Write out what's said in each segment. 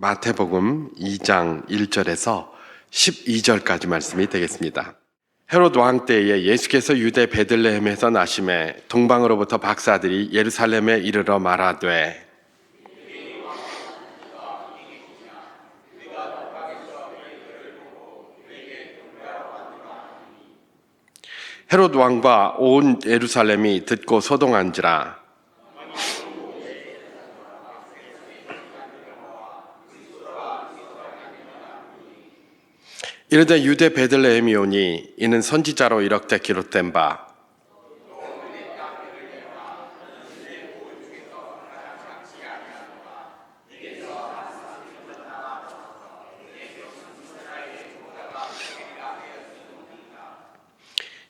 마태복음 2장 1절에서 12절까지 말씀이 되겠습니다. 헤롯 왕 때에 예수께서 유대 베들레헴에서 나심에 동방으로부터 박사들이 예루살렘에 이르러 말하되 헤롯 왕과 온 예루살렘이 듣고 소동한지라 이르되 유대 베들레헴이 오니 이는 선지자로 이렇게 기록된 바.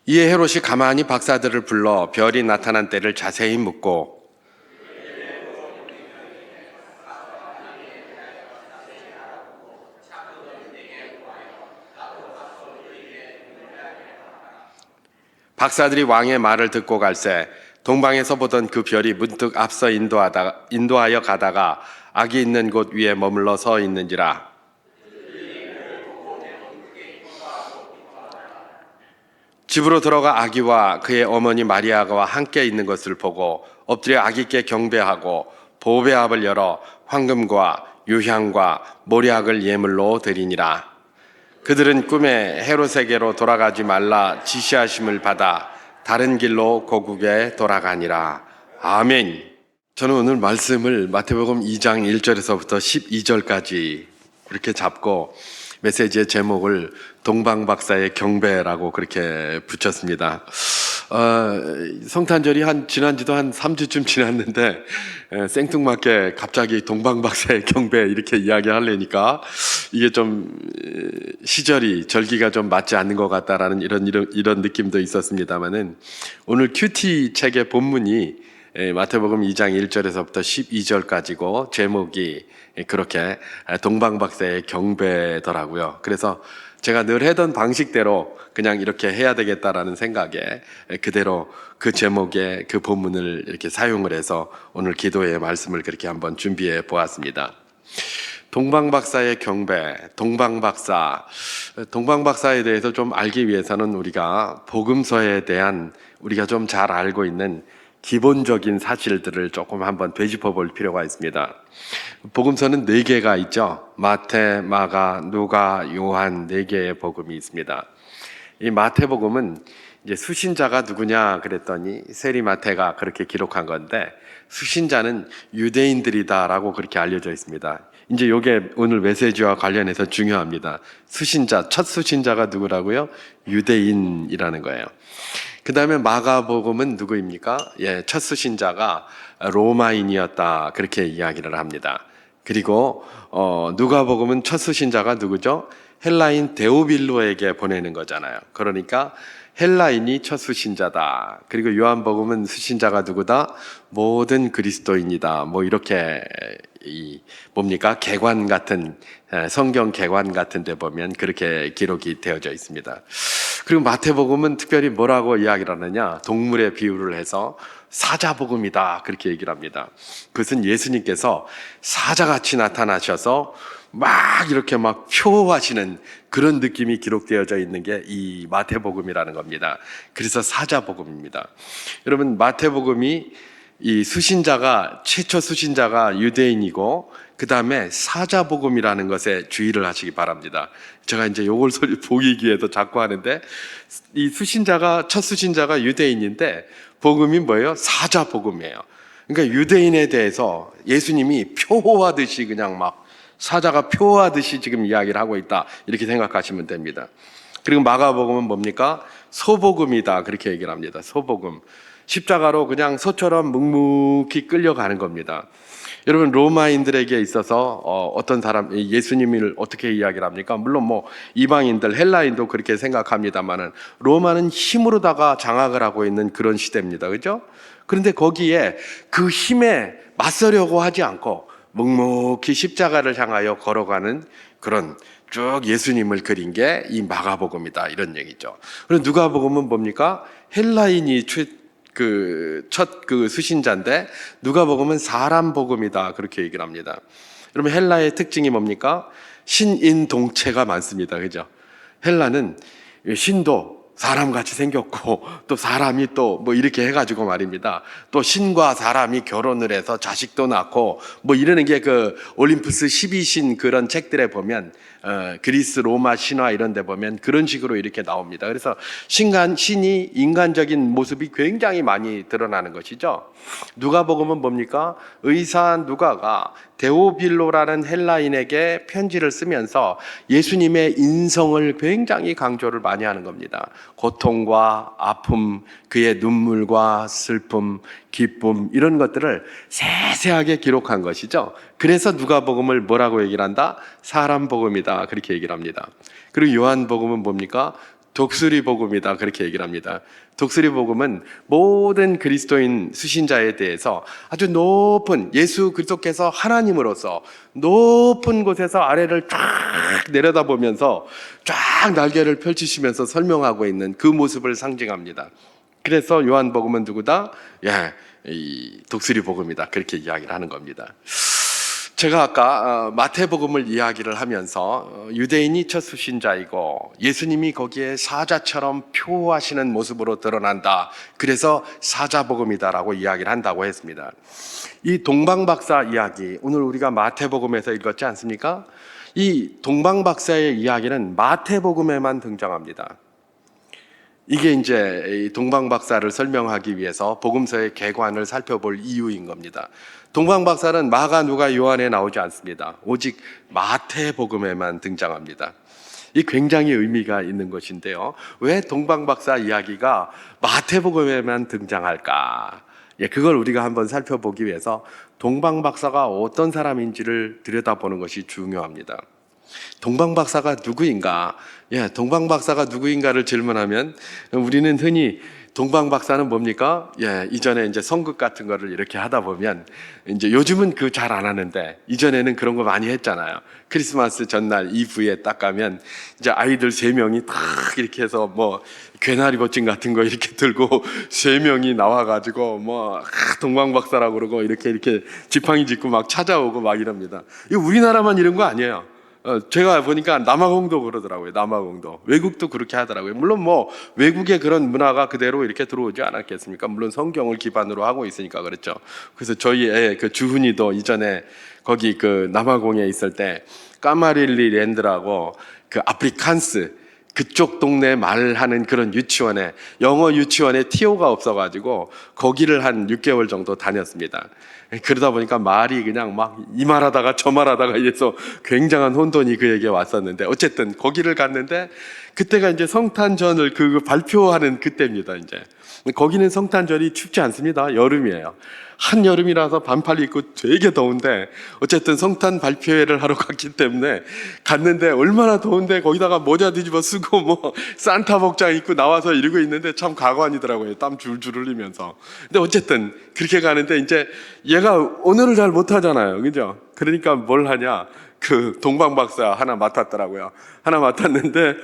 이에 헤롯이 가만히 박사들을 불러 별이 나타난 때를 자세히 묻고 박사들이 왕의 말을 듣고 갈새 동방에서 보던 그 별이 문득 앞서 인도하다, 인도하여 가다가 악이 있는 곳 위에 머물러 서 있는지라 집으로 들어가 아기와 그의 어머니 마리아가 함께 있는 것을 보고 엎드려 아기께 경배하고 보배합을 열어 황금과 유향과 모략을 예물로 드리니라. 그들은 꿈에 헤롯에게로 돌아가지 말라 지시하심을 받아 다른 길로 고국에 돌아가니라. 아멘. 저는 오늘 말씀을 마태복음 2장 1절에서부터 12절까지 이렇게 잡고 메시지의 제목을 동방박사의 경배라고 그렇게 붙였습니다. 어, 성탄절이 한 지난지도 한 3주쯤 지났는데 에, 생뚱맞게 갑자기 동방박사의 경배 이렇게 이야기하려니까 이게 좀 에, 시절이 절기가 좀 맞지 않는 것 같다라는 이런 이런, 이런 느낌도 있었습니다만은 오늘 큐티 책의 본문이 에, 마태복음 2장 1절에서부터 12절까지고 제목이 그렇게 동방박사의 경배더라고요. 그래서 제가 늘 하던 방식대로 그냥 이렇게 해야 되겠다라는 생각에 그대로 그 제목에 그 본문을 이렇게 사용을 해서 오늘 기도의 말씀을 그렇게 한번 준비해 보았습니다. 동방박사의 경배, 동방박사. 동방박사에 대해서 좀 알기 위해서는 우리가 복음서에 대한 우리가 좀 잘 알고 있는 기본적인 사실들을 조금 한번 되짚어 볼 필요가 있습니다. 복음서는 네 개가 있죠. 마태, 마가, 누가, 요한 네 개의 복음이 있습니다. 이 마태복음은 이제 수신자가 누구냐 그랬더니 세리마태가 그렇게 기록한 건데 수신자는 유대인들이다라고 그렇게 알려져 있습니다. 이제 이게 오늘 메시지와 관련해서 중요합니다. 수신자, 첫 수신자가 누구라고요? 유대인이라는 거예요. 그 다음에 마가복음은 누구입니까? 예, 첫 수신자가 로마인이었다. 그렇게 이야기를 합니다. 그리고, 어, 누가복음은 첫 수신자가 누구죠? 헬라인 데오빌로에게 보내는 거잖아요. 그러니까 헬라인이 첫 수신자다. 그리고 요한복음은 수신자가 누구다? 모든 그리스도인이다. 뭐 이렇게 이 뭡니까? 개관 같은 성경 개관 같은 데 보면 그렇게 기록이 되어져 있습니다. 그리고 마태복음은 특별히 뭐라고 이야기를 하느냐? 동물의 비유를 해서 사자복음이다. 그렇게 얘기를 합니다. 그것은 예수님께서 사자같이 나타나셔서 막 이렇게 막 표하시는 그런 느낌이 기록되어져 있는 게 이 마태복음이라는 겁니다. 그래서 사자복음입니다. 여러분, 마태복음이 이 수신자가, 최초 수신자가 유대인이고, 그 다음에 사자복음이라는 것에 주의를 하시기 바랍니다. 제가 이제 요걸 보기 위해서 자꾸 하는데, 이 수신자가, 첫 수신자가 유대인인데, 복음이 뭐예요? 사자복음이에요. 그러니까 유대인에 대해서 예수님이 표하듯이 그냥 막 사자가 표하듯이 지금 이야기를 하고 있다. 이렇게 생각하시면 됩니다. 그리고 마가복음은 뭡니까? 소복음이다. 그렇게 얘기를 합니다. 소복음. 십자가로 그냥 소처럼 묵묵히 끌려가는 겁니다. 여러분 로마인들에게 있어서 어, 떤 사람 예수님을 어떻게 이야기를 합니까? 물론 뭐 이방인들 헬라인도 그렇게 생각합니다만은 로마는 힘으로다가 장악을 하고 있는 그런 시대입니다. 그죠? 그런데 거기에 그 힘에 맞서려고 하지 않고 묵묵히 십자가를 향하여 걸어가는 그런 쭉 예수님을 그린 게 이 마가복음이다 이런 얘기죠. 그리고 누가복음은 뭡니까? 헬라인이 그첫그 수신자인데 누가복음은 사람 복음이다 그렇게 얘기를 합니다. 그러면 헬라의 특징이 뭡니까? 신인 동체가 많습니다. 그죠? 헬라는 신도 사람 같이 생겼고 또 사람이 또 뭐 이렇게 해가지고 말입니다. 또 신과 사람이 결혼을 해서 자식도 낳고 뭐 이러는 게 그 올림푸스 12신 그런 책들에 보면 어, 그리스 로마 신화 이런 데 보면 그런 식으로 이렇게 나옵니다. 그래서 신간 신이 인간적인 모습이 굉장히 많이 드러나는 것이죠. 누가복음은 뭡니까? 의사 누가가 데오빌로라는 헬라인에게 편지를 쓰면서 예수님의 인성을 굉장히 강조를 많이 하는 겁니다. 고통과 아픔, 그의 눈물과 슬픔, 기쁨 이런 것들을 세세하게 기록한 것이죠. 그래서 누가복음을 뭐라고 얘기를 한다? 사람 복음이다. 그렇게 얘기를 합니다. 그리고 요한복음은 뭡니까? 독수리 복음이다 그렇게 얘기를 합니다. 독수리 복음은 모든 그리스도인 수신자에 대해서 아주 높은 예수 그리스도께서 하나님으로서 높은 곳에서 아래를 쫙 내려다보면서 쫙 날개를 펼치시면서 설명하고 있는 그 모습을 상징합니다. 그래서 요한복음은 누구다? 예, 이 독수리 복음이다 그렇게 이야기를 하는 겁니다. 제가 아까 어, 마태복음을 이야기를 하면서 어, 유대인이 첫 수신자이고 예수님이 거기에 사자처럼 표하시는 모습으로 드러난다. 그래서 사자복음이다라고 이야기를 한다고 했습니다. 이 동방박사 이야기 오늘 우리가 마태복음에서 읽었지 않습니까? 이 동방박사의 이야기는 마태복음에만 등장합니다. 이게 이제 이 동방박사를 설명하기 위해서 복음서의 개관을 살펴볼 이유인 겁니다. 동방 박사는 마가, 누가, 요한에 나오지 않습니다. 오직 마태복음에만 등장합니다. 이 굉장히 의미가 있는 것인데요. 왜 동방 박사 이야기가 마태복음에만 등장할까? 예, 그걸 우리가 한번 살펴보기 위해서 동방 박사가 어떤 사람인지를 들여다보는 것이 중요합니다. 동방 박사가 누구인가? 예, 동방 박사가 누구인가를 질문하면 우리는 흔히 동방 박사는 뭡니까? 예, 이전에 이제 성극 같은 거를 이렇게 하다 보면 이제 요즘은 그 잘 안 하는데 이전에는 그런 거 많이 했잖아요. 크리스마스 전날 이브에 딱 가면 이제 아이들 세 명이 탁 이렇게 해서 뭐 괴나리 고침 같은 거 이렇게 들고 세 명이 나와가지고 뭐 아, 동방 박사라고 그러고 이렇게 이렇게 지팡이 짚고 막 찾아오고 막 이럽니다. 이거 우리나라만 이런 거 아니에요. 어, 제가 보니까 남아공도 그러더라고요. 남아공도 외국도 그렇게 하더라고요. 물론 뭐 외국의 그런 문화가 그대로 이렇게 들어오지 않았겠습니까? 물론 성경을 기반으로 하고 있으니까 그렇죠. 그래서 저희 애그 주훈이도 이전에 거기 그 남아공에 있을 때 까마릴리 랜드라고 그 아프리칸스 그쪽 동네 말하는 그런 유치원에 영어 유치원에 티오가 없어가지고 거기를 한 6개월 정도 다녔습니다. 그러다 보니까 말이 그냥 막 이 말하다가 저 말하다가 이래서 굉장한 혼돈이 그에게 왔었는데 어쨌든 거기를 갔는데 그때가 이제 성탄 전을 그 발표하는 그때입니다. 이제 거기는 성탄절이 춥지 않습니다. 여름이에요. 한 여름이라서 반팔 입고 되게 더운데 어쨌든 성탄 발표회를 하러 갔기 때문에 갔는데 얼마나 더운데 거기다가 모자 뒤집어 쓰고 뭐 산타 복장 입고 나와서 이러고 있는데 참 가관이더라고요. 땀 줄줄 흘리면서. 근데 어쨌든 그렇게 가는데 이제 얘가 언어를 잘 못하잖아요. 그죠? 그러니까 뭘 하냐. 그 동방 박사 하나 맡았더라고요. 하나 맡았는데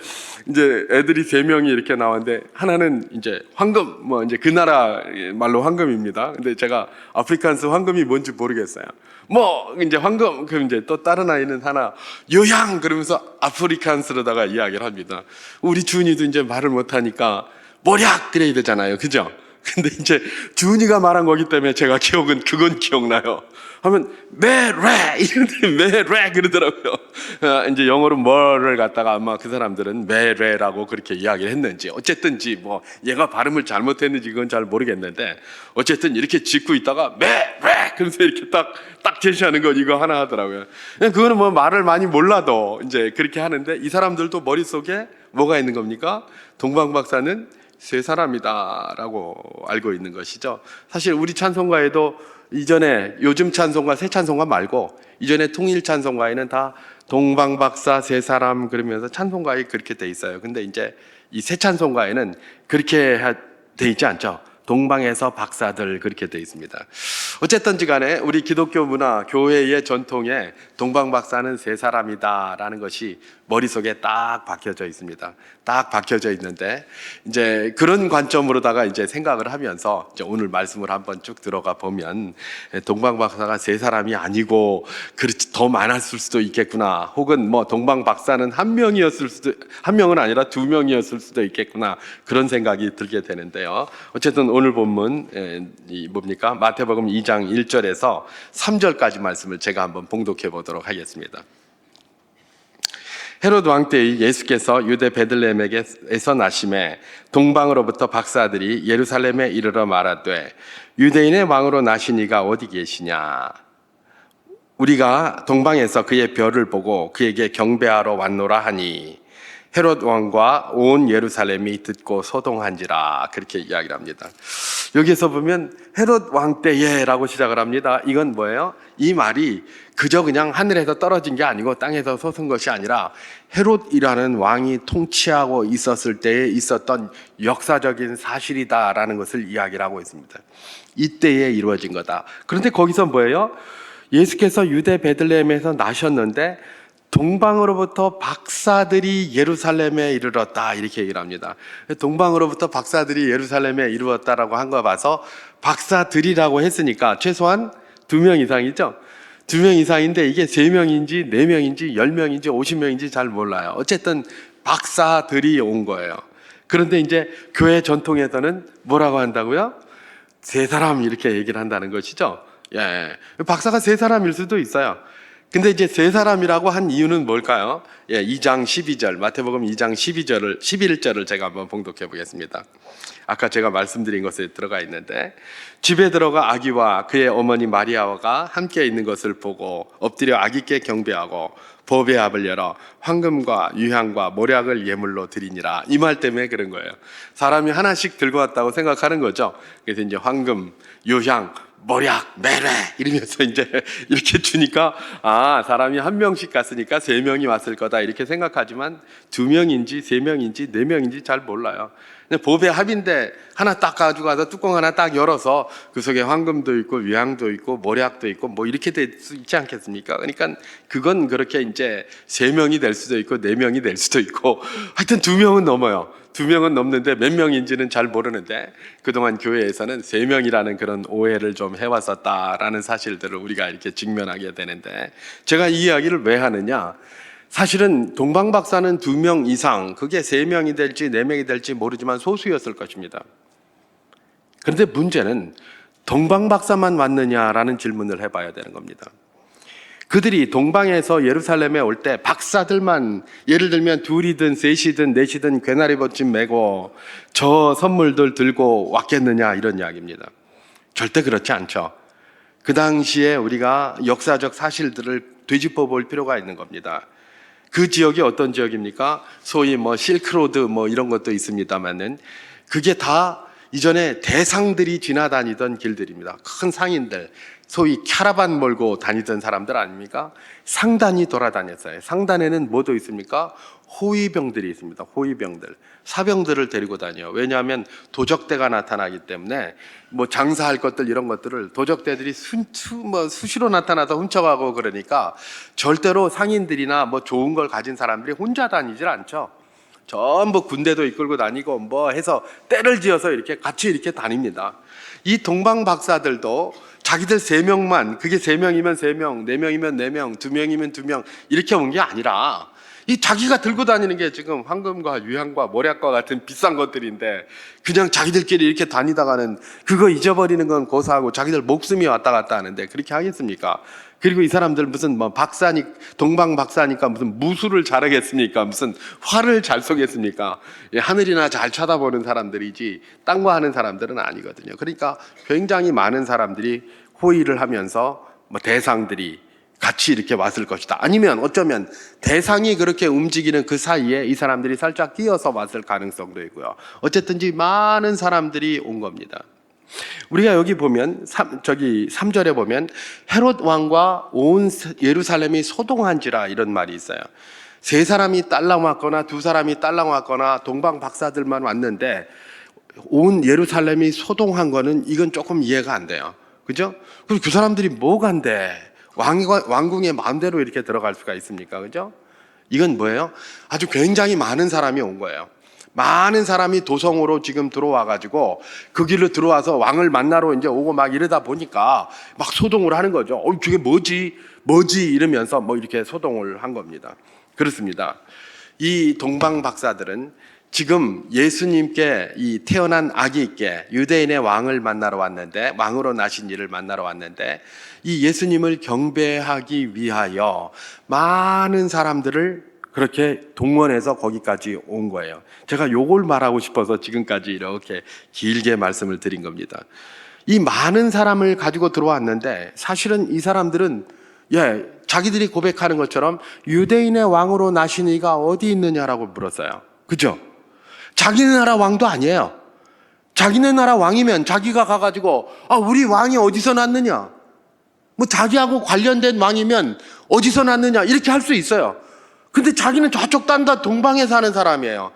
이제 애들이 세 명이 이렇게 나왔는데 하나는 이제 황금 뭐 이제 그 나라 말로 황금입니다. 근데 제가 아프리칸스 황금이 뭔지 모르겠어요. 뭐 이제 황금 그럼 이제 또 다른 아이는 하나 요양 그러면서 아프리칸스로다가 이야기를 합니다. 우리 준이도 이제 말을 못 하니까 모략 그래야 되잖아요. 그죠? 근데 이제 준이가 말한 거기 때문에 제가 기억은 그건 기억나요. 하면 매래 이런데 매래 그러더라고요. 아, 이제 영어로 뭐를 갖다가 아마 그 사람들은 매래라고 그렇게 이야기를 했는지 어쨌든지 뭐 얘가 발음을 잘못했는지 그건 잘 모르겠는데 어쨌든 이렇게 짓고 있다가 매래 그러면서 이렇게 딱딱 제시하는 거 이거 하나 하더라고요. 그거는 뭐 말을 많이 몰라도 이제 그렇게 하는데 이 사람들도 머릿속에 뭐가 있는 겁니까? 동방 박사는 세 사람이다라고 알고 있는 것이죠. 사실 우리 찬송가에도 이전에 요즘 찬송가 새 찬송가 말고 이전에 통일 찬송가에는 다 동방박사 세 사람 그러면서 찬송가에 그렇게 돼 있어요. 근데 이제 이 새 찬송가에는 그렇게 하- 돼 있지 않죠. 동방에서 박사들 그렇게 돼 있습니다. 어쨌든지 간에 우리 기독교 문화 교회의 전통에 동방 박사는 세 사람이다라는 것이 머릿속에 딱 박혀져 있습니다. 딱 박혀져 있는데 이제 그런 관점으로다가 이제 생각을 하면서 이제 오늘 말씀을 한번 쭉 들어가 보면 동방 박사가 세 사람이 아니고 그렇지 더 많았을 수도 있겠구나. 혹은 뭐 동방 박사는 한 명이었을 수도 한 명은 아니라 두 명이었을 수도 있겠구나. 그런 생각이 들게 되는데요. 어쨌든 오늘 본문 에, 이 뭡니까? 마태복음 2장 1절에서 3절까지 말씀을 제가 한번 봉독해 보도록 하겠습니다. 헤롯 왕 때의 예수께서 유대 베들레헴에서 나심에 동방으로부터 박사들이 예루살렘에 이르러 말하되 유대인의 왕으로 나시니가 어디 계시냐 우리가 동방에서 그의 별을 보고 그에게 경배하러 왔노라 하니 헤롯 왕과 온 예루살렘이 듣고 소동한지라 그렇게 이야기를 합니다. 여기서 보면 헤롯 왕 때에라고 시작을 합니다. 이건 뭐예요? 이 말이 그저 그냥 하늘에서 떨어진 게 아니고 땅에서 솟은 것이 아니라 헤롯이라는 왕이 통치하고 있었을 때에 있었던 역사적인 사실이다라는 것을 이야기를 하고 있습니다. 이때에 이루어진 거다. 그런데 거기서 뭐예요? 예수께서 유대 베들레헴에서 나셨는데 동방으로부터 박사들이 예루살렘에 이르렀다 이렇게 얘기를 합니다. 동방으로부터 박사들이 예루살렘에 이르렀다라고 한 거 봐서 박사들이라고 했으니까 최소한 두 명 이상이죠. 두 명 이상인데 이게 세 명인지 네 명인지 열 명인지 오십 명인지 잘 몰라요. 어쨌든 박사들이 온 거예요. 그런데 이제 교회 전통에서는 뭐라고 한다고요? 세 사람 이렇게 얘기를 한다는 것이죠. 예. 박사가 세 사람일 수도 있어요. 근데 이제 세 사람이라고 한 이유는 뭘까요? 예, 2장 12절, 마태복음 2장 12절을, 11절을 제가 한번 봉독해 보겠습니다. 아까 제가 말씀드린 것에 들어가 있는데, 집에 들어가 아기와 그의 어머니 마리아가 함께 있는 것을 보고 엎드려 아기께 경배하고 법의 합을 열어 황금과 유향과 모략을 예물로 드리니라. 이 말 때문에 그런 거예요. 사람이 하나씩 들고 왔다고 생각하는 거죠. 그래서 이제 황금, 유향, 모략, 매래 이러면서 이제 이렇게 주니까 아 사람이 한 명씩 갔으니까 세 명이 왔을 거다 이렇게 생각하지만 두 명인지 세 명인지 네 명인지 잘 몰라요. 근데 법의 합인데 하나 딱 가지고 가서 뚜껑 하나 딱 열어서 그 속에 황금도 있고 위향도 있고 모략도 있고 뭐 이렇게 될 수 있지 않겠습니까? 그러니까 그건 그렇게 이제 세 명이 될 수도 있고 네 명이 될 수도 있고 하여튼 두 명은 넘어요. 두 명은 넘는데 몇 명인지는 잘 모르는데 그동안 교회에서는 세 명이라는 그런 오해를 좀 해왔었다라는 사실들을 우리가 이렇게 직면하게 되는데 제가 이 이야기를 왜 하느냐? 사실은 동방 박사는 두 명 이상, 그게 세 명이 될지 네 명이 될지 모르지만 소수였을 것입니다. 그런데 문제는 동방 박사만 왔느냐라는 질문을 해봐야 되는 겁니다. 그들이 동방에서 예루살렘에 올 때 박사들만 예를 들면 둘이든 셋이든 넷이든 괴나리 벗짐 메고 저 선물들 들고 왔겠느냐 이런 이야기입니다. 절대 그렇지 않죠. 그 당시에 우리가 역사적 사실들을 되짚어 볼 필요가 있는 겁니다. 그 지역이 어떤 지역입니까? 소위 뭐 실크로드 뭐 이런 것도 있습니다만은 그게 다 이전에 대상들이 지나다니던 길들입니다. 큰 상인들, 소위 캐러반 몰고 다니던 사람들 아닙니까? 상단이 돌아다녔어요. 상단에는 뭐도 있습니까? 호위병들이 있습니다. 호위병들. 사병들을 데리고 다녀요. 왜냐하면 도적대가 나타나기 때문에 뭐 장사할 것들 이런 것들을 도적대들이 수, 수, 뭐 수시로 나타나서 훔쳐가고 그러니까 절대로 상인들이나 뭐 좋은 걸 가진 사람들이 혼자 다니질 않죠. 전부 군대도 이끌고 다니고 뭐 해서 때를 지어서 이렇게 같이 이렇게 다닙니다. 이 동방 박사들도 자기들 세 명만 그게 세 명이면 세 명, 네 명이면 네 명, 두 명이면 두 명 이렇게 온 게 아니라 이 자기가 들고 다니는 게 지금 황금과 유향과 모략과 같은 비싼 것들인데 그냥 자기들끼리 이렇게 다니다가는 그거 잊어버리는 건 고사하고 자기들 목숨이 왔다 갔다 하는데 그렇게 하겠습니까? 그리고 이 사람들 무슨 뭐 박사니 동방 박사니까 무슨 무술을 잘하겠습니까? 무슨 화를 잘 쏘겠습니까? 예, 하늘이나 잘 쳐다보는 사람들이지 딴거 하는 사람들은 아니거든요. 그러니까 굉장히 많은 사람들이 호의를 하면서 뭐 대상들이 같이 이렇게 왔을 것이다. 아니면 어쩌면 대상이 그렇게 움직이는 그 사이에 이 사람들이 살짝 끼어서 왔을 가능성도 있고요. 어쨌든지 많은 사람들이 온 겁니다. 우리가 여기 보면 삼, 저기 3절에 보면 헤롯 왕과 온 예루살렘이 소동한지라 이런 말이 있어요. 세 사람이 딸랑 왔거나 두 사람이 딸랑 왔거나 동방 박사들만 왔는데 온 예루살렘이 소동한 거는 이건 조금 이해가 안 돼요. 그죠? 그럼 그 사람들이 돼? 왕과, 왕궁의 마음대로 이렇게 들어갈 수가 있습니까? 그죠? 이건 뭐예요? 아주 굉장히 많은 사람이 온 거예요. 많은 사람이 도성으로 지금 들어와 가지고 그 길로 들어와서 왕을 만나러 이제 오고 막 이러다 보니까 막 소동을 하는 거죠. 어, 저게 뭐지? 뭐지? 이러면서 뭐 이렇게 소동을 한 겁니다. 그렇습니다. 이 동방 박사들은 지금 예수님께 이 태어난 아기께 유대인의 왕을 만나러 왔는데 왕으로 나신 이를 만나러 왔는데 이 예수님을 경배하기 위하여 많은 사람들을 그렇게 동원해서 거기까지 온 거예요. 제가 요걸 말하고 싶어서 지금까지 이렇게 길게 말씀을 드린 겁니다. 이 많은 사람을 가지고 들어왔는데 사실은 이 사람들은 예, 자기들이 고백하는 것처럼 유대인의 왕으로 나신 이가 어디 있느냐라고 물었어요. 그죠? 자기네 나라 왕도 아니에요. 자기네 나라 왕이면 자기가 가가지고, 아, 우리 왕이 어디서 났느냐? 뭐 자기하고 관련된 왕이면 어디서 났느냐? 이렇게 할 수 있어요. 근데 자기는 저쪽 딴다 동방에 사는 사람이에요.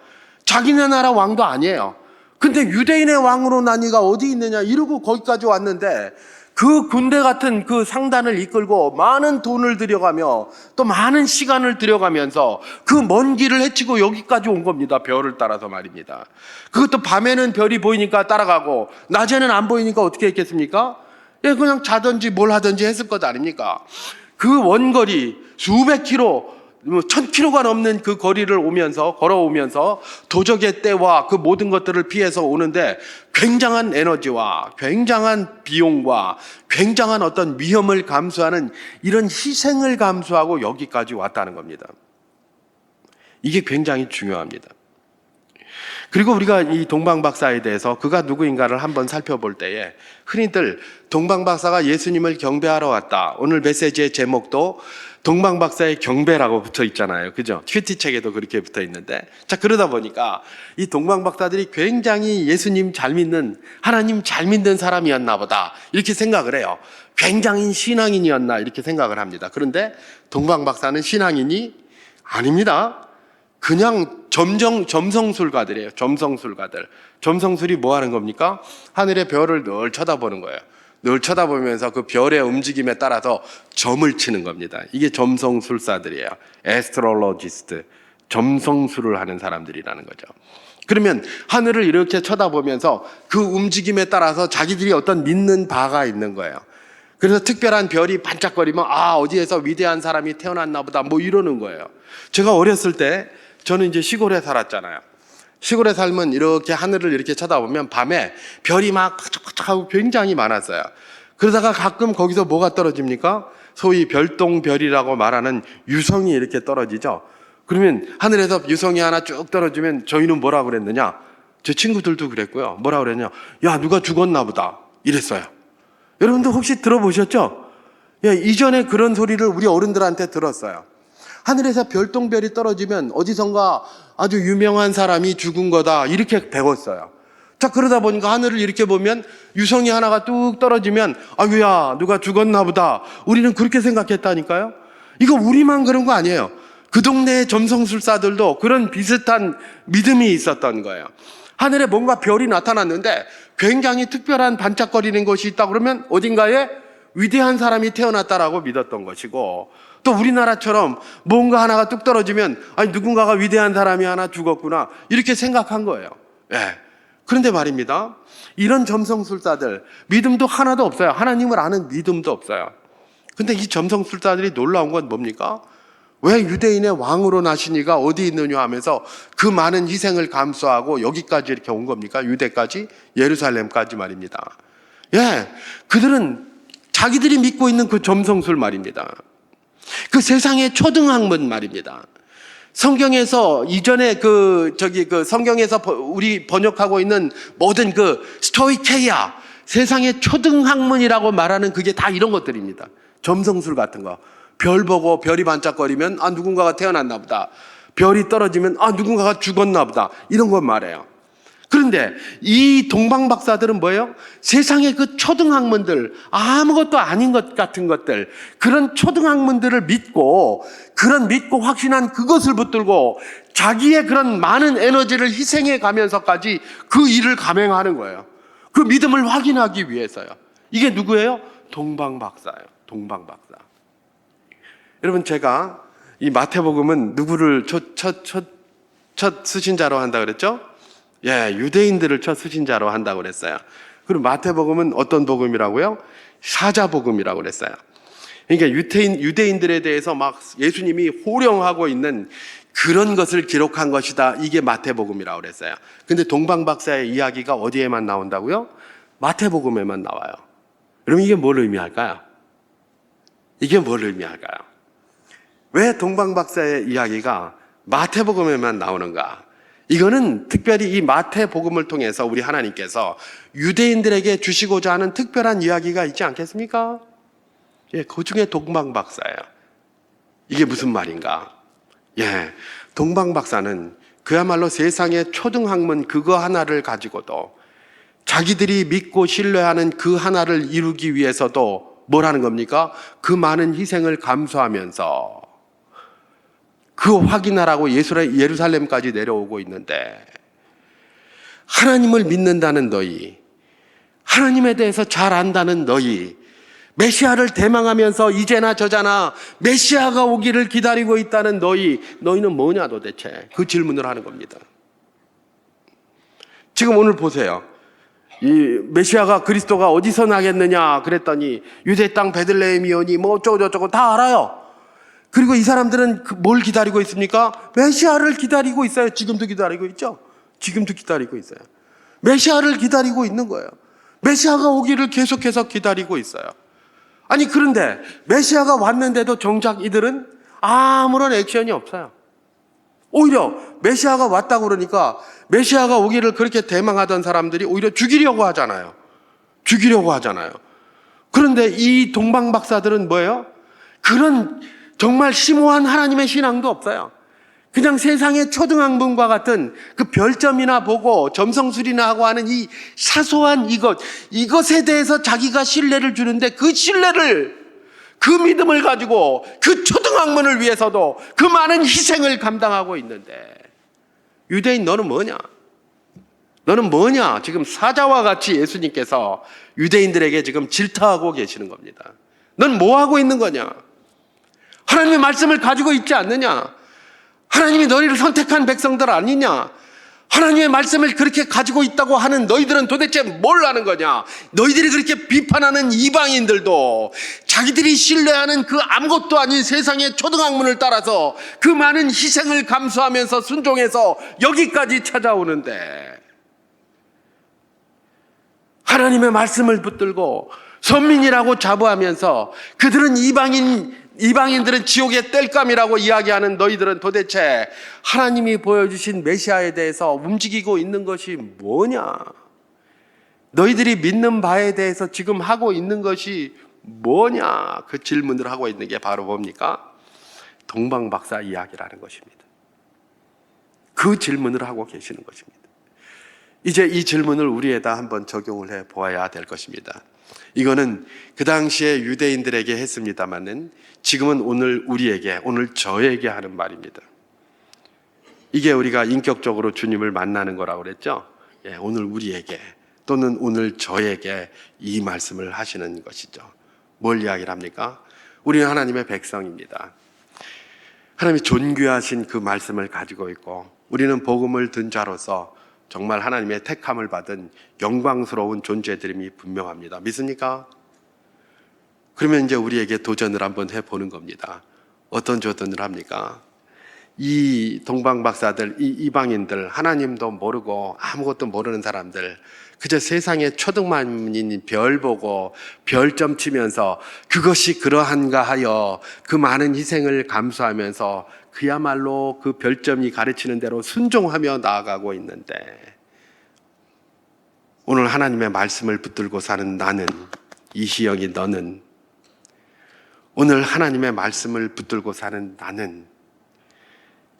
자기네 나라 왕도 아니에요. 근데 유대인의 왕으로 나니가 어디 있느냐? 이러고 거기까지 왔는데 그 군대 같은 그 상단을 이끌고 많은 돈을 들여가며 또 많은 시간을 들여가면서 그 먼 길을 헤치고 여기까지 온 겁니다. 별을 따라서 말입니다. 그것도 밤에는 별이 보이니까 따라가고 낮에는 안 보이니까 어떻게 했겠습니까? 예, 그냥 자든지 뭘 하든지 했을 것 아닙니까? 그 원거리 수백 킬로 뭐천 킬로가 넘는 그 거리를 오면서 걸어오면서 도적의 때와 그 모든 것들을 피해서 오는데 굉장한 에너지와 굉장한 비용과 굉장한 어떤 위험을 감수하는 이런 희생을 감수하고 여기까지 왔다는 겁니다. 이게 굉장히 중요합니다. 그리고 우리가 이 동방 박사에 대해서 그가 누구인가를 한번 살펴볼 때에 흔히들 동방 박사가 예수님을 경배하러 왔다. 오늘 메시지의 제목도 동방 박사의 경배라고 붙어 있잖아요. 그죠? 큐티 책에도 그렇게 붙어 있는데. 자, 그러다 보니까 이 동방 박사들이 굉장히 예수님 잘 믿는, 하나님 잘 믿는 사람이었나 보다. 이렇게 생각을 해요. 굉장히 신앙인이었나 이렇게 생각을 합니다. 그런데 동방 박사는 신앙인이 아닙니다. 그냥 점정 점성술가들이에요. 점성술가들. 점성술이 뭐 하는 겁니까? 하늘의 별을 늘 쳐다보는 거예요. 늘 쳐다보면서 그 별의 움직임에 따라서 점을 치는 겁니다. 이게 점성술사들이에요. 에스트롤로지스트. 점성술을 하는 사람들이라는 거죠. 그러면 하늘을 이렇게 쳐다보면서 그 움직임에 따라서 자기들이 어떤 믿는 바가 있는 거예요. 그래서 특별한 별이 반짝거리면 아 어디에서 위대한 사람이 태어났나 보다 뭐 이러는 거예요. 제가 어렸을 때 저는 이제 시골에 살았잖아요. 시골에 살면 이렇게 하늘을 이렇게 쳐다보면 밤에 별이 막 반짝반짝하고 굉장히 많았어요. 그러다가 가끔 거기서 뭐가 떨어집니까? 소위 별똥별이라고 말하는 유성이 이렇게 떨어지죠. 그러면 하늘에서 유성이 하나 쭉 떨어지면 저희는 뭐라 그랬느냐? 제 친구들도 그랬고요. 뭐라 그랬냐? 야 누가 죽었나 보다 이랬어요. 여러분도 혹시 들어보셨죠? 예, 이전에 그런 소리를 우리 어른들한테 들었어요. 하늘에서 별똥별이 떨어지면 어디선가 아주 유명한 사람이 죽은 거다. 이렇게 배웠어요. 자, 그러다 보니까 하늘을 이렇게 보면 유성이 하나가 뚝 떨어지면 아유야, 누가 죽었나 보다. 우리는 그렇게 생각했다니까요. 이거 우리만 그런 거 아니에요. 그 동네의 점성술사들도 그런 비슷한 믿음이 있었던 거예요. 하늘에 뭔가 별이 나타났는데 굉장히 특별한 반짝거리는 것이 있다 그러면 어딘가에 위대한 사람이 태어났다라고 믿었던 것이고 또 우리나라처럼 뭔가 하나가 뚝 떨어지면 아니 누군가가 위대한 사람이 하나 죽었구나 이렇게 생각한 거예요. 예. 그런데 말입니다. 이런 점성술사들 믿음도 하나도 없어요. 하나님을 아는 믿음도 없어요. 근데 이 점성술사들이 놀라운 건 뭡니까? 왜 유대인의 왕으로 나신 이가 어디 있느냐 하면서 그 많은 희생을 감수하고 여기까지 이렇게 온 겁니까? 유대까지? 예루살렘까지 말입니다. 예. 그들은 자기들이 믿고 있는 그 점성술 말입니다. 그 세상의 초등학문 말입니다. 성경에서 이전에 그 저기 그 성경에서 버- 우리 번역하고 있는 모든 그 스토이케이아 세상의 초등학문이라고 말하는 그게 다 이런 것들입니다. 점성술 같은 거. 별 보고 별이 반짝거리면 아 누군가가 태어났나 보다. 별이 떨어지면 아 누군가가 죽었나 보다. 이런 걸 말해요. 그런데 이 동방 박사들은 뭐예요? 세상의 그 초등학문들, 아무것도 아닌 것 같은 것들, 그런 초등학문들을 믿고, 그런 믿고 확신한 그것을 붙들고, 자기의 그런 많은 에너지를 희생해 가면서까지 그 일을 감행하는 거예요. 그 믿음을 확인하기 위해서요. 이게 누구예요? 동방 박사예요. 동방 박사. 여러분, 제가 이 마태복음은 누구를 첫, 첫, 첫, 첫 수신자로 한다 그랬죠? 예, 유대인들을 첫 수신자로 한다고 그랬어요. 그리고 마태복음은 어떤 복음이라고요? 사자복음이라고 그랬어요. 그러니까 유태인, 유대인들에 대해서 막 예수님이 호령하고 있는 그런 것을 기록한 것이다. 이게 마태복음이라고 그랬어요. 근데 동방박사의 이야기가 어디에만 나온다고요? 마태복음에만 나와요. 그럼 이게 뭘 의미할까요? 이게 뭘 의미할까요? 왜 동방박사의 이야기가 마태복음에만 나오는가? 이거는 특별히 이 마태복음을 통해서 우리 하나님께서 유대인들에게 주시고자 하는 특별한 이야기가 있지 않겠습니까? 예, 그 중에 동방박사예요. 이게 무슨 말인가? 예, 동방박사는 그야말로 세상의 초등학문 그거 하나를 가지고도 자기들이 믿고 신뢰하는 그 하나를 이루기 위해서도 뭘 하는 겁니까? 그 많은 희생을 감수하면서 그 확인하라고 예루살렘까지 내려오고 있는데 하나님을 믿는다는 너희, 하나님에 대해서 잘 안다는 너희, 메시아를 대망하면서 이제나 저자나 메시아가 오기를 기다리고 있다는 너희, 너희는 뭐냐 도대체? 그 질문을 하는 겁니다. 지금 오늘 보세요. 이 메시아가 그리스도가 어디서 나겠느냐 그랬더니 유대 땅 베들레헴이오니 뭐 어쩌고 저쩌고 다 알아요. 그리고 이 사람들은 그뭘 기다리고 있습니까? 메시아를 기다리고 있어요. 지금도 기다리고 있죠. 지금도 기다리고 있어요. 메시아를 기다리고 있는 거예요. 메시아가 오기를 계속해서 기다리고 있어요. 아니 그런데 메시아가 왔는데도 정작 이들은 아무런 액션이 없어요. 오히려 메시아가 왔다고 그러니까 메시아가 오기를 그렇게 대망하던 사람들이 오히려 죽이려고 하잖아요. 죽이려고 하잖아요. 그런데 이 동방 박사들은 뭐예요? 그런 정말 심오한 하나님의 신앙도 없어요. 그냥 세상의 초등학문과 같은 그 별점이나 보고 점성술이나 하고 하는 이 사소한 이것, 이것에 대해서 자기가 신뢰를 주는데 그 신뢰를 그 믿음을 가지고 그 초등학문을 위해서도 그 많은 희생을 감당하고 있는데 유대인 너는 뭐냐? 너는 뭐냐? 지금 사자와 같이 예수님께서 유대인들에게 지금 질타하고 계시는 겁니다. 넌 뭐 하고 있는 거냐? 하나님의 말씀을 가지고 있지 않느냐? 하나님이 너희를 선택한 백성들 아니냐? 하나님의 말씀을 그렇게 가지고 있다고 하는 너희들은 도대체 뭘 하는 거냐? 너희들이 그렇게 비판하는 이방인들도 자기들이 신뢰하는 그 아무것도 아닌 세상의 초등학문을 따라서 그 많은 희생을 감수하면서 순종해서 여기까지 찾아오는데 하나님의 말씀을 붙들고 선민이라고 자부하면서 그들은 이방인 이방인들은 지옥의 땔감이라고 이야기하는 너희들은 도대체 하나님이 보여주신 메시아에 대해서 움직이고 있는 것이 뭐냐? 너희들이 믿는 바에 대해서 지금 하고 있는 것이 뭐냐? 그 질문을 하고 있는 게 바로 뭡니까? 동방박사 이야기라는 것입니다. 그 질문을 하고 계시는 것입니다. 이제 이 질문을 우리에다 한번 적용을 해 보아야 될 것입니다. 이거는 그 당시에 유대인들에게 했습니다만은 지금은 오늘 우리에게, 오늘 저에게 하는 말입니다. 이게 우리가 인격적으로 주님을 만나는 거라고 그랬죠? 예, 오늘 우리에게 또는 오늘 저에게 이 말씀을 하시는 것이죠. 뭘 이야기를 합니까? 우리는 하나님의 백성입니다. 하나님이 존귀하신 그 말씀을 가지고 있고 우리는 복음을 든 자로서 정말 하나님의 택함을 받은 영광스러운 존재들임이 분명합니다. 믿습니까? 그러면 이제 우리에게 도전을 한번 해보는 겁니다. 어떤 도전을 합니까? 이 동방 박사들, 이 이방인들, 하나님도 모르고 아무것도 모르는 사람들, 그저 세상의 초등만인 별 보고 별점 치면서 그것이 그러한가 하여 그 많은 희생을 감수하면서 그야말로 그 별점이 가르치는 대로 순종하며 나아가고 있는데 오늘 하나님의 말씀을 붙들고 사는 나는 이시영이 너는 오늘 하나님의 말씀을 붙들고 사는 나는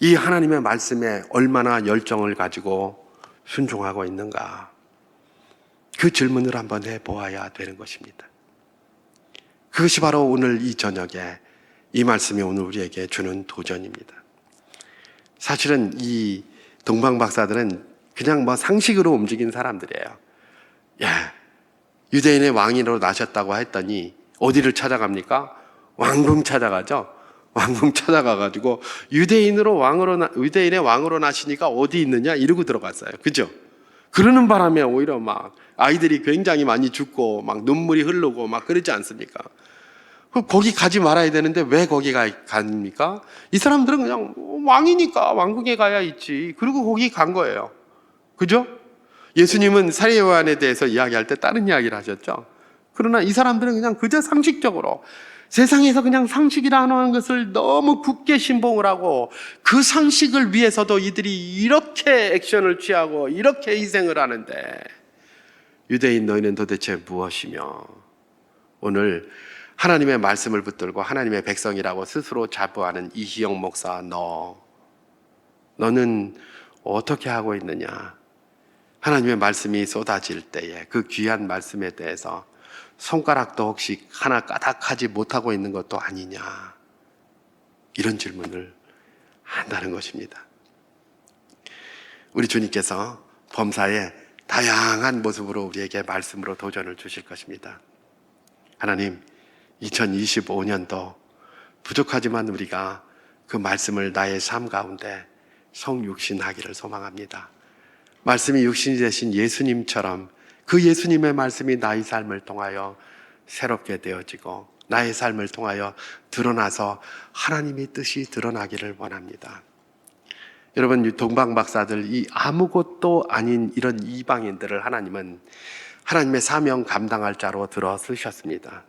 이 하나님의 말씀에 얼마나 열정을 가지고 순종하고 있는가? 그 질문을 한번 해 보아야 되는 것입니다. 그것이 바로 오늘 이 저녁에 이 말씀이 오늘 우리에게 주는 도전입니다. 사실은 이 동방 박사들은 그냥 뭐 상식으로 움직인 사람들이에요. 야, 유대인의 왕으로 나셨다고 했더니 어디를 찾아갑니까? 왕궁 찾아가죠. 왕궁 찾아가가지고 유대인으로 왕으로 나, 유대인의 왕으로 나시니까 어디 있느냐 이러고 들어갔어요. 그죠? 그러는 바람에 오히려 막 아이들이 굉장히 많이 죽고 막 눈물이 흐르고 막 그러지 않습니까? 그 거기 가지 말아야 되는데 왜 거기 가, 갑니까? 이 사람들은 그냥 왕이니까 왕궁에 가야 있지. 그리고 거기 간 거예요. 그죠? 예수님은 사례 요한에 대해서 이야기할 때 다른 이야기를 하셨죠. 그러나 이 사람들은 그냥 그저 상식적으로 세상에서 그냥 상식이라는 것을 너무 굳게 신봉을 하고 그 상식을 위해서도 이들이 이렇게 액션을 취하고 이렇게 희생을 하는데 유대인 너희는 도대체 무엇이며 오늘 하나님의 말씀을 붙들고 하나님의 백성이라고 스스로 자부하는 이희영 목사 너 너는 어떻게 하고 있느냐 하나님의 말씀이 쏟아질 때에 그 귀한 말씀에 대해서 손가락도 혹시 하나 까닥하지 못하고 있는 것도 아니냐 이런 질문을 한다는 것입니다. 우리 주님께서 범사의 다양한 모습으로 우리에게 말씀으로 도전을 주실 것입니다. 하나님, 2025년도 부족하지만 우리가 그 말씀을 나의 삶 가운데 성육신하기를 소망합니다. 말씀이 육신이 되신 예수님처럼 그 예수님의 말씀이 나의 삶을 통하여 새롭게 되어지고 나의 삶을 통하여 드러나서 하나님의 뜻이 드러나기를 원합니다. 여러분, 이 동방 박사들 이 아무것도 아닌 이런 이방인들을 하나님은 하나님의 사명 감당할 자로 들어 쓰셨습니다.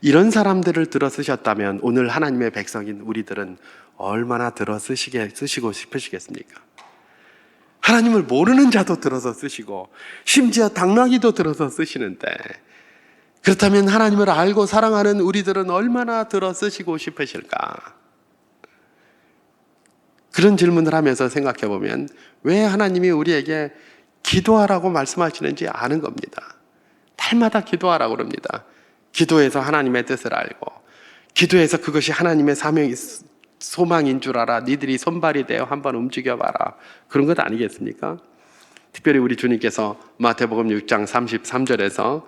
이런 사람들을 들어 쓰셨다면 오늘 하나님의 백성인 우리들은 얼마나 들어 쓰시게 쓰시고 싶으시겠습니까? 하나님을 모르는 자도 들어서 쓰시고 심지어 당나귀도 들어서 쓰시는데 그렇다면 하나님을 알고 사랑하는 우리들은 얼마나 들어 쓰시고 싶으실까? 그런 질문을 하면서 생각해 보면 왜 하나님이 우리에게 기도하라고 말씀하시는지 아는 겁니다. 달마다 기도하라고 그럽니다. 기도해서 하나님의 뜻을 알고 기도해서 그것이 하나님의 사명이 소망인 줄 알아. 니들이 손발이 되어 한번 움직여 봐라. 그런 것 아니겠습니까? 특별히 우리 주님께서 마태복음 6장 33절에서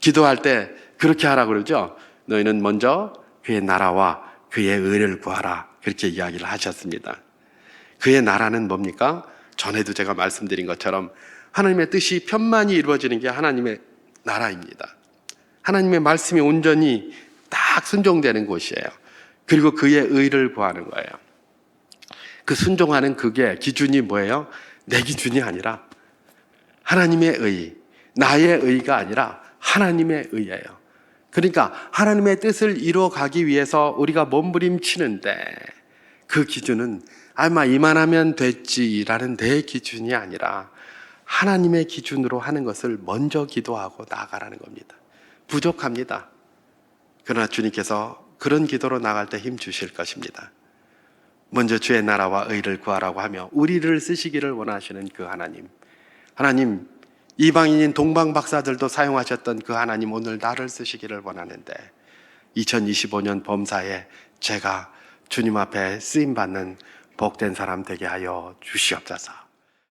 기도할 때 그렇게 하라고 그러죠. 너희는 먼저 그의 나라와 그의 의를 구하라. 그렇게 이야기를 하셨습니다. 그의 나라는 뭡니까? 전에도 제가 말씀드린 것처럼 하나님의 뜻이 편만이 이루어지는 게 하나님의 나라입니다. 하나님의 말씀이 온전히 딱 순종되는 곳이에요. 그리고 그의 의를 구하는 거예요. 그 순종하는 그게 기준이 뭐예요? 내 기준이 아니라 하나님의 의, 나의 의가 아니라 하나님의 의예요. 그러니까 하나님의 뜻을 이루어 가기 위해서 우리가 몸부림치는데 그 기준은 아마 이만하면 됐지라는 내 기준이 아니라 하나님의 기준으로 하는 것을 먼저 기도하고 나아가라는 겁니다. 부족합니다. 그러나 주님께서 그런 기도로 나갈 때 힘 주실 것입니다. 먼저 주의 나라와 의를 구하라고 하며 우리를 쓰시기를 원하시는 그 하나님. 하나님, 이방인인 동방 박사들도 사용하셨던 그 하나님 오늘 나를 쓰시기를 원하는데 2025년 범사에 제가 주님 앞에 쓰임 받는 복된 사람 되게 하여 주시옵소서.